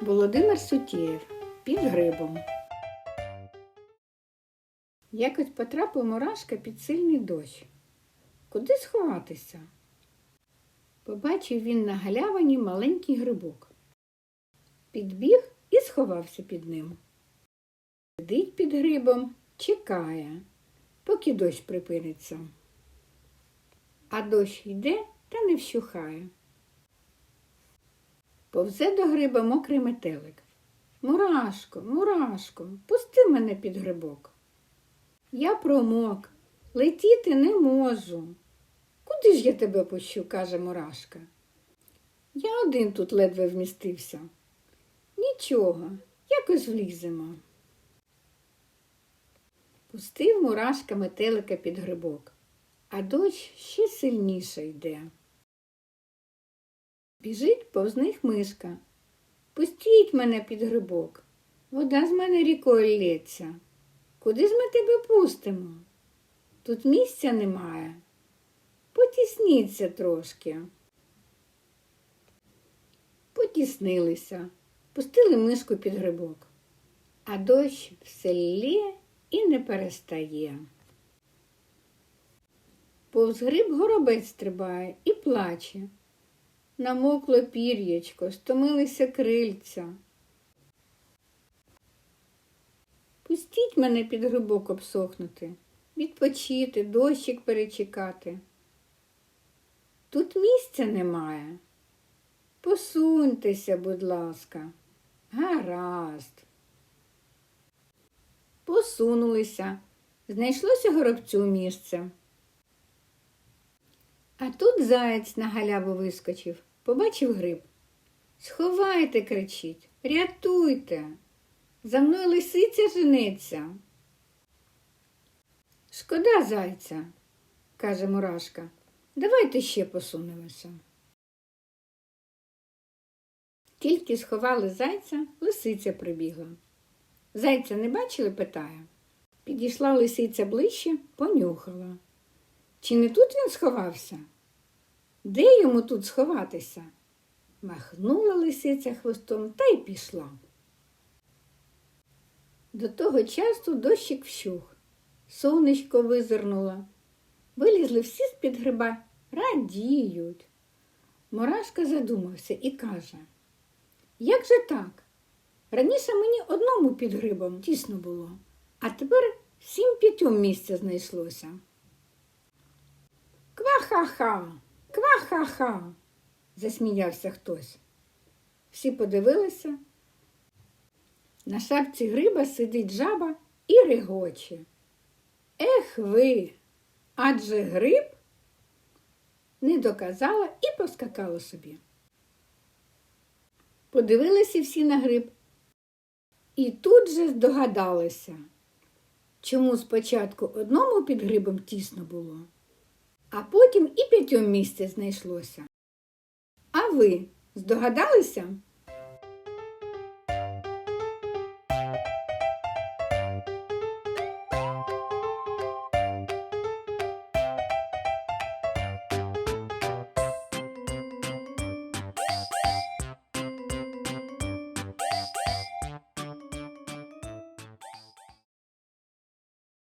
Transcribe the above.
Володимир Сутєєв під грибом. Якось потрапив мурашка під сильний дощ. Куди сховатися? Побачив він на галявині маленький грибок. Підбіг і сховався під ним. Сидить під грибом, чекає, поки дощ припиниться. А дощ йде та не вщухає. Повзе до гриба мокрий метелик. Мурашко, мурашко, пусти мене під грибок. Я промок, летіти не можу. Куди ж я тебе пущу, каже Мурашка. Я один тут ледве вмістився. Нічого, якось вліземо. Пустив Мурашка метелика під грибок, а дощ ще сильніше йде. Біжить повз них мишка. Пустіть мене під грибок. Вода з мене рікою лється. Куди ж ми тебе пустимо? Тут місця немає. Потісніться трошки. Потіснилися, пустили мишку під грибок, а дощ все лє і не перестає. Повз гриб горобець стрибає і плаче. Намокло пір'ячко, стомилися крильця. Пустіть мене під грибок обсохнути, відпочити, дощик перечекати. Тут місця немає. Посуньтеся, будь ласка. Гаразд. Посунулися. Знайшлося горобцю місце. А тут заєць на галяву вискочив, побачив гриб. Сховайте, кричить, рятуйте. За мною лисиця жениться. Шкода зайця, каже Мурашка. Давайте ще посунемося. Тільки сховали зайця, лисиця прибігла. Зайця не бачили, питає. Підійшла лисиця ближче, понюхала. Чи не тут він сховався? Де йому тут сховатися? Махнула лисиця хвостом та й пішла. До того часу дощик вщух, сонечко визирнуло. Вилізли всі з-під гриба, радіють. Мурашка задумався і каже, як же так? Раніше мені одному під грибом тісно було, а тепер всім п'ятьом місця знайшлося. Ква-ха-ха, ква-ха-ха, засміявся хтось. Всі подивилися. На шапці гриба сидить жаба і регоче. Ех ви, адже гриб не доказала і поскакала собі. Подивилися всі на гриб і тут же здогадалися, чому спочатку одному під грибом тісно було, а потім і п'ятьом місце знайшлося. А ви здогадалися?